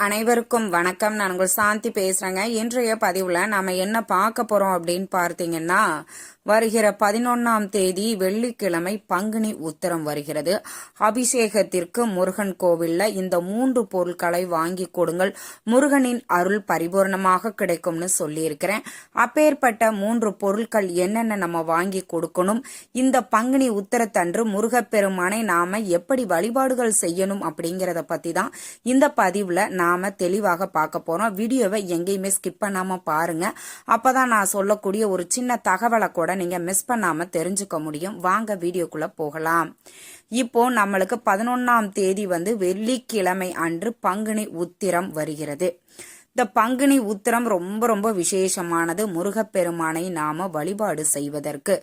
அனைவருக்கும் வணக்கம். நான் உங்கள் சாந்தி பேசுறேங்க. இன்றைய பதிவுல நாம என்ன பார்க்க போறோம் அப்படின்னு பார்த்தீங்கன்னா வருகிற பதினொன்னாம் தேதி வெள்ளிக்கிழமை பங்குனி உத்தரம் வருகிறது. அபிஷேகத்திற்கு முருகன் கோவில்ல இந்த மூன்று பொருட்களை வாங்கி கொடுங்கள். முருகனின் அருள் பரிபூர்ணமாக கிடைக்கும்னு சொல்லியிருக்கிறேன். அப்பேற்பட்ட மூன்று பொருட்கள் என்னென்ன நம்ம வாங்கி கொடுக்கணும்? இந்த பங்குனி உத்தரத்தன்று முருகப்பெருமானை நாம எப்படி வழிபாடுகள் செய்யணும் அப்படிங்கறத பத்தி தான் இந்த பதிவுல நாம தெளிவாக பார்க்க போறோம். வீடியோவை எங்கேயுமே ஸ்கிப் பண்ணாம பாருங்க. அப்பதான் நான் சொல்லக்கூடிய ஒரு சின்ன தகவலை கூட நீங்க மிஸ் பண்ணாம தெரிஞ்சுக்க முடியும். வாங்க வீடியோக்குள்ள போகலாம். இப்போ நம்மளுக்கு பதினொன்னாம் தேதி வந்து வெள்ளிக்கிழமை அன்று பங்குனி உத்திரம் வருகிறது. இந்த பங்குனி உத்திரம் ரொம்ப ரொம்ப விசேஷமானது. முருகப்பெருமானை நாம வழிபாடு செய்வதற்கு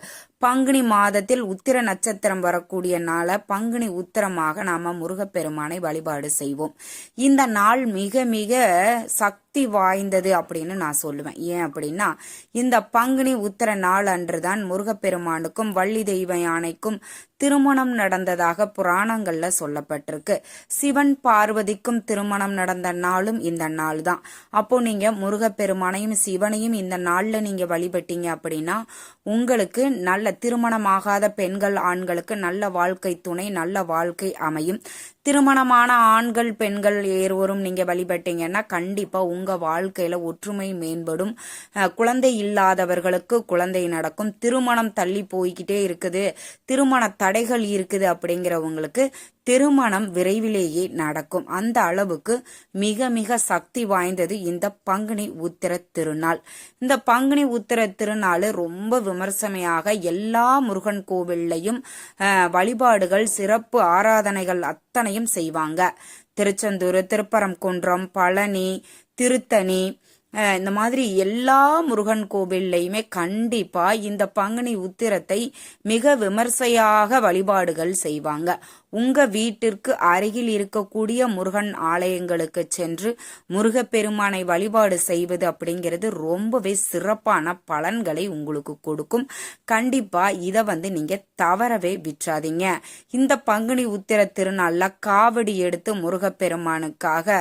பங்குனி மாதத்தில் உத்திர நட்சத்திரம் வரக்கூடிய நாள பங்குனி உத்திரமாக நாம முருகப்பெருமானை வழிபாடு செய்வோம். இந்த நாள் மிக மிக சக்தி வாய்ந்தது அப்படின்னு நான் சொல்லுவேன். ஏன் அப்படின்னா இந்த பங்குனி உத்திர நாள் அன்றுதான் முருகப்பெருமானுக்கும் வள்ளி தெய்வ யானைக்கும் திருமணம் நடந்ததாக புராணங்கள்ல சொல்லப்பட்டிருக்கு. சிவன் பார்வதிக்கும் திருமணம் நடந்த நாளும் இந்த நாள் தான் அப்போ நீங்க முருகப்பெருமானையும் சிவனையும் இந்த நாள்ல நீங்க வழிபட்டீங்க அப்படின்னா உங்களுக்கு நல்ல திருமணமாகாத பெண்கள் ஆண்களுக்கு நல்ல வாழ்க்கை துணை நல்ல வாழ்க்கை அமையும். திருமணமான ஆண்கள் பெண்கள் ஏறுவரும் நீங்க வழிபட்டீங்கன்னா கண்டிப்பா உங்க வாழ்க்கையில ஒற்றுமை மேம்படும். குழந்தை இல்லாதவர்களுக்கு குழந்தை நடக்கும். திருமணம் தள்ளி போய்கிட்டே இருக்குது. திருமண தடைகள் இருக்குது அப்படிங்கிறவங்களுக்கு திருமணம் விரைவிலேயே நடக்கும். அந்த அளவுக்கு மிக மிக சக்தி வாய்ந்தது இந்த பங்குனி உத்திர திருநாள். இந்த பங்குனி உத்திர திருநாள் ரொம்ப விமர்சனையாக எல்லா முருகன் கோவில்லையும் வழிபாடுகள் சிறப்பு ஆராதனைகள் அத்தனையும் செய்வாங்க. திருச்செந்தூர் திருப்பரங்குன்றம் பழனி திருத்தணி இந்த மாதிரி எல்லா முருகன் கோவில்லையுமே கண்டிப்பா இந்த பங்குனி உத்திரத்தை மிக விமர்சையாக வழிபாடுகள் செய்வாங்க. உங்க வீட்டிற்கு அருகில் இருக்கக்கூடிய முருகன் ஆலயங்களுக்கு சென்று முருகப்பெருமானை வழிபாடு செய்வது அப்படிங்கிறது ரொம்பவே சிறப்பான பலன்களை உங்களுக்கு கொடுக்கும். கண்டிப்பா இதை வந்து நீங்க தவறவே விற்றாதீங்க இந்த பங்குனி உத்திர திருநாள்ல காவடி எடுத்து முருகப்பெருமானுக்காக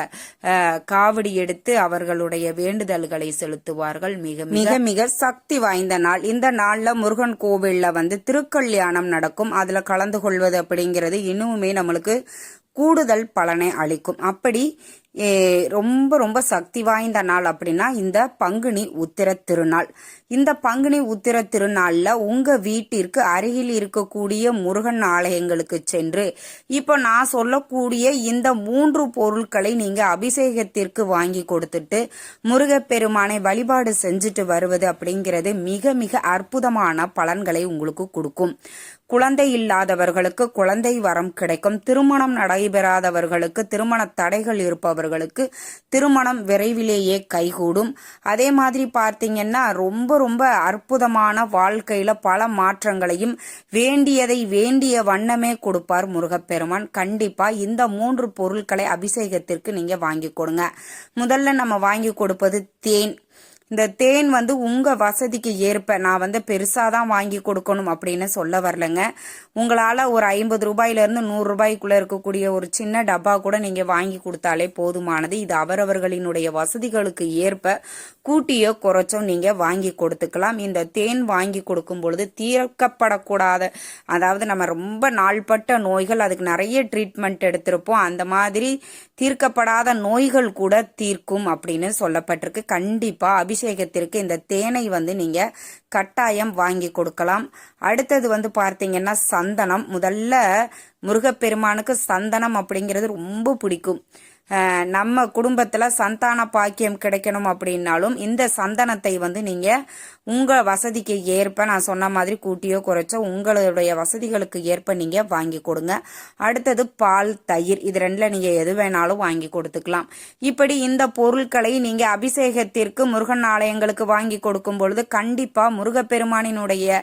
காவடி எடுத்து அவர்களுடைய வேண்டுதல்களை செலுத்துவார்கள். மிக மிக மிக சக்தி வாய்ந்த நாள். இந்த நாள்ல முருகன் கோவில்ல வந்து திருக்கல்யாணம் நடக்கும். அதுல கலந்து கொள்வது அப்படிங்கிறது இன்னும் நம்மளுக்கு கூடுதல் பலனை அளிக்கும். அப்படி ரொம்ப ரொம்ப சக்தி வாய்ந்த நாள் அப்படின்னா இந்த பங்குனி உத்திர திருநாள். இந்த பங்குனி உத்திர திருநாளில் உங்கள் வீட்டிற்கு அருகில் இருக்கக்கூடிய முருகன் ஆலயங்களுக்கு சென்று இப்போ நான் சொல்லக்கூடிய இந்த மூன்று பொருட்களை நீங்கள் அபிஷேகத்திற்கு வாங்கி கொடுத்துட்டு முருகப்பெருமானை வழிபாடு செஞ்சுட்டு வருவது அப்படிங்கிறது மிக மிக அற்புதமான பலன்களை உங்களுக்கு கொடுக்கும். குழந்தை இல்லாதவர்களுக்கு குழந்தை வரம் கிடைக்கும். திருமணம் நடைபெறாதவர்களுக்கு திருமண தடைகள் இருப்பவர் அவர்களுக்கு திருமணம் விரைவிலேயே கைகூடும். அதே மாதிரி பார்த்தீங்கன்னா ரொம்ப ரொம்ப அற்புதமான வாழ்க்கையில பல மாற்றங்களையும் வேண்டியதை வேண்டிய வண்ணமே கொடுப்பார் முருகப்பெருமான். கண்டிப்பா இந்த மூன்று பொருட்களை அபிஷேகத்திற்கு நீங்க வாங்கி கொடுங்க. முதல்ல நம்ம வாங்கி கொடுப்பது தேன். இந்த தேன் வந்து உங்க வசதிக்கு ஏற்ப நான் வந்து பெருசாக தான் வாங்கி கொடுக்கணும் அப்படின்னு சொல்ல வரலங்க. உங்களால் ஒரு ஐம்பது ரூபாயிலேருந்து நூறு ரூபாய்க்குள்ளே இருக்கக்கூடிய ஒரு சின்ன டப்பா கூட நீங்கள் வாங்கி கொடுத்தாலே போதுமானது. இது அவரவர்களினுடைய வசதிகளுக்கு ஏற்ப கூட்டியோ குறைச்சோ நீங்கள் வாங்கி கொடுத்துக்கலாம். இந்த தேன் வாங்கி கொடுக்கும் பொழுது தீர்க்கப்படக்கூடாத அதாவது நம்ம ரொம்ப நாள்பட்ட நோய்கள் அதுக்கு நிறைய ட்ரீட்மெண்ட் எடுத்திருப்போம். அந்த மாதிரி தீர்க்கப்படாத நோய்கள் கூட தீர்க்கும் அப்படின்னு சொல்லப்பட்டிருக்கு. கண்டிப்பாக அபிஷேகத்திற்கு இந்த தேனை வந்து நீங்கள் கட்டாயம் வாங்கி கொடுக்கலாம். அடுத்தது வந்து பார்த்தீங்கன்னா சந்தனம். முதல்ல முருகப்பெருமானுக்கு சந்தனம் அப்படிங்கிறது ரொம்ப பிடிக்கும். நம்ம குடும்பத்தில் சந்தான பாக்கியம் கிடைக்கணும் அப்படின்னாலும் இந்த சந்தனத்தை வந்து நீங்கள் உங்கள் வசதிக்கு ஏற்ப நான் சொன்ன மாதிரி கூட்டியோ குறைச்சோ உங்களுடைய வசதிகளுக்கு ஏற்ப நீங்கள் வாங்கி கொடுங்க. அடுத்தது பால் தயிர் இது ரெண்டில் நீங்கள் எது வேணாலும் வாங்கி கொடுத்துக்கலாம். இப்படி இந்த பொருட்களை நீங்கள் அபிஷேகத்திற்கு முருகன் ஆலயங்களுக்கு வாங்கி கொடுக்கும் பொழுது கண்டிப்பாக முருகப்பெருமானினுடைய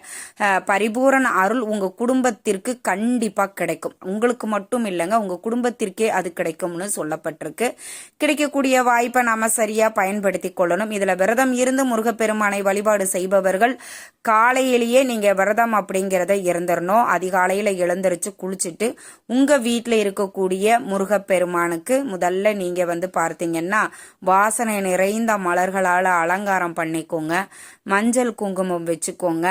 பரிபூரண அருள் உங்கள் குடும்பத்திற்கு கண்டிப்பாக கிடைக்கும். உங்களுக்கு மட்டும் இல்லைங்க உங்கள் குடும்பத்திற்கே அது கிடைக்கும்னு சொல்லப்பட்டு சொல்லப்பட்டிருக்கு கிடைக்கக்கூடிய வாய்ப்பை நாம சரியா பயன்படுத்தி கொள்ளணும். இதுல விரதம் இருந்து முருகப்பெருமானை வழிபாடு செய்பவர்கள் காலையிலேயே நீங்க விரதம் அப்படிங்கிறத இருந்துடணும் அதிகாலையில எழுந்திருச்சு குளிச்சுட்டு உங்க வீட்டில் இருக்கக்கூடிய முருகப்பெருமானுக்கு முதல்ல நீங்க வந்து பார்த்தீங்கன்னா வாசனை நிறைந்த மலர்களால் அலங்காரம் பண்ணிக்கோங்க. மஞ்சள் குங்குமம் வச்சுக்கோங்க.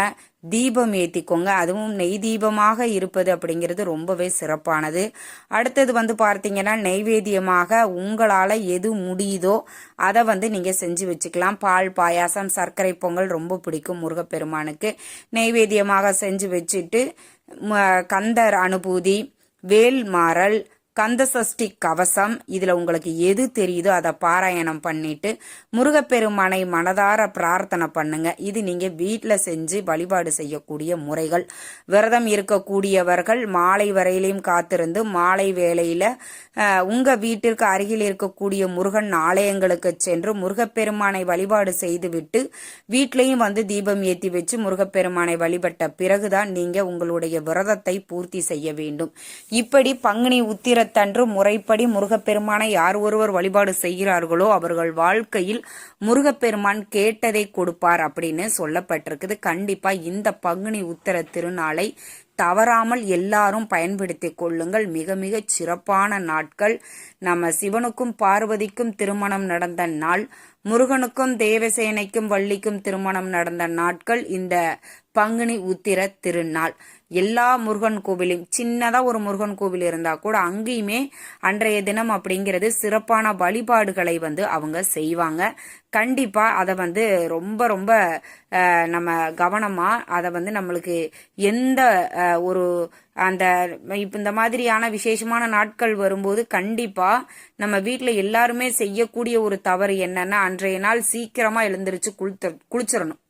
தீபம் ஏற்றிக்கோங்க அதுவும் நெய் தீபமாக இருப்பது அப்படிங்கிறது ரொம்பவே சிறப்பானது. அடுத்தது வந்து பார்த்தீங்கன்னா நெய்வேத்தியமாக உங்களால் எது முடியுதோ அதை வந்து நீங்கள் செஞ்சு வச்சுக்கலாம். பால் பாயாசம் சர்க்கரை பொங்கல் ரொம்ப பிடிக்கும் முருகப்பெருமானுக்கு. நெய்வேத்தியமாக செஞ்சு வச்சுட்டு ம- கந்தர் அனுபூதி வேல்மாறல் கந்தசஷ்டி கவசம். இதில் உங்களுக்கு எது தெரியுதோ அதை பாராயணம் பண்ணிட்டு முருகப்பெருமானை மனதார பிரார்த்தனை பண்ணுங்க. இது நீங்கள் வீட்டில் செஞ்சு வழிபாடு செய்யக்கூடிய முறைகள். விரதம் இருக்கக்கூடியவர்கள் மாலை வரையிலையும் காத்திருந்து மாலை வேளையில் உங்கள் வீட்டிற்கு அருகில் இருக்கக்கூடிய முருகன் ஆலயங்களுக்கு சென்று முருகப்பெருமானை வழிபாடு செய்துவிட்டு வீட்லேயும் வந்து தீபம் ஏற்றி வச்சு முருகப்பெருமானை வழிபட்ட பிறகுதான் நீங்கள் உங்களுடைய விரதத்தை பூர்த்தி செய்ய வேண்டும். இப்படி பங்குனி உத்திர உத்திரத்தன்று முறைப்படி முருகப்பெருமானை யார் ஒருவர் வழிபாடு செய்கிறார்களோ அவர்கள் வாழ்க்கையில் முருகப்பெருமான் கேட்டதை கொடுப்பார் அப்படின்னு சொல்லப்பட்டிருக்குது. கண்டிப்பா இந்த பங்குனி உத்திர திருநாளை தவறாமல் எல்லாரும் பயன்படுத்திக் கொள்ளுங்கள். மிக மிக சிறப்பான நாட்கள். நம்ம சிவனுக்கும் பார்வதிக்கும் திருமணம் நடந்த நாள். முருகனுக்கும் தேவசேனைக்கும் வள்ளிக்கும் திருமணம் நடந்த நாட்கள். இந்த பங்குனி உத்திர திருநாள். எல்லா முருகன் கோவிலையும் சின்னதா ஒரு முருகன் கோவில் இருந்தா கூட அங்கேயுமே அன்றைய தினம் அப்படிங்கிறது சிறப்பான வழிபாடுகளை வந்து அவங்க செய்வாங்க. கண்டிப்பா அதை வந்து ரொம்ப ரொம்ப நம்ம கவனமா அதை வந்து நம்மளுக்கு எந்த ஒரு அந்த இப்ப இந்த மாதிரியான விசேஷமான நாட்கள் வரும்போது கண்டிப்பா நம்ம வீட்டில் எல்லாருமே செய்யக்கூடிய ஒரு தவறு என்னன்னா அன்றைய நாள் சீக்கிரமா எழுந்திருச்சு குளித்த குளிச்சிடணும்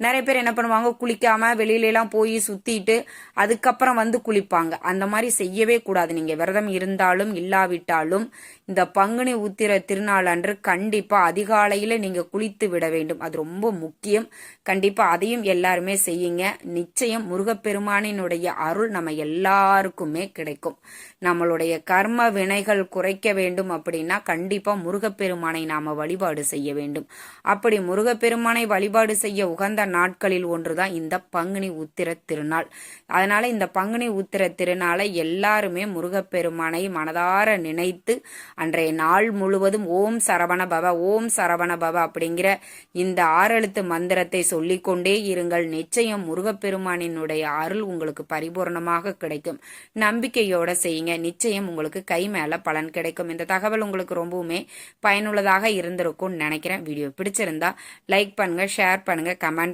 நிறைய பேர் என்ன பண்ணுவாங்க குளிக்காம வெளியிலலாம் போய் சுத்திட்டு அதுக்கப்புறம் வந்து குளிப்பாங்க. அந்த மாதிரி செய்யவே கூடாது. நீங்க விரதம் இருந்தாலும் இல்லாவிட்டாலும் இந்த பங்குனி உத்திர திருநாள் அன்று கண்டிப்பா அதிகாலையில நீங்க குளித்து விட வேண்டும். அது ரொம்ப முக்கியம். கண்டிப்பா அதையும் எல்லாருமே செய்யுங்க. நிச்சயம் முருகப்பெருமானினுடைய அருள் நம்ம எல்லாருக்குமே கிடைக்கும். நம்மளுடைய கர்ம வினைகள் குறைக்க வேண்டும் அப்படின்னா கண்டிப்பா முருகப்பெருமானை நாம வழிபாடு செய்ய வேண்டும். அப்படி முருகப்பெருமானை வழிபாடு செய்ய உகந்த நாட்களில் ஒன்றுதான் இந்த பங்குனி உத்திர திருநாள். அதனால இந்த பங்குனி உத்திர திருநாளை எல்லாருமே முருகப்பெருமானை மனதார நினைத்து அன்றைய நாள் முழுவதும் ஓம் சரவண பவ ஓம் சரவண பவ அப்படிங்கிற இந்த ஆறெழுத்து மந்திரத்தை சொல்லிக்கொண்டே இருங்கள். நிச்சயம் முருகப்பெருமானினுடைய அருள் உங்களுக்கு பரிபூர்ணமாக கிடைக்கும். நம்பிக்கையோட செய்யுங்க. நிச்சயம் உங்களுக்கு கை மேல பலன் கிடைக்கும். இந்த தகவல் உங்களுக்கு ரொம்பவுமே பயனுள்ளதாக இருந்திருக்கும்னு நினைக்கிறேன். வீடியோ பிடிச்சிருந்தா லைக் பண்ணுங்க ஷேர் பண்ணுங்க கமெண்ட்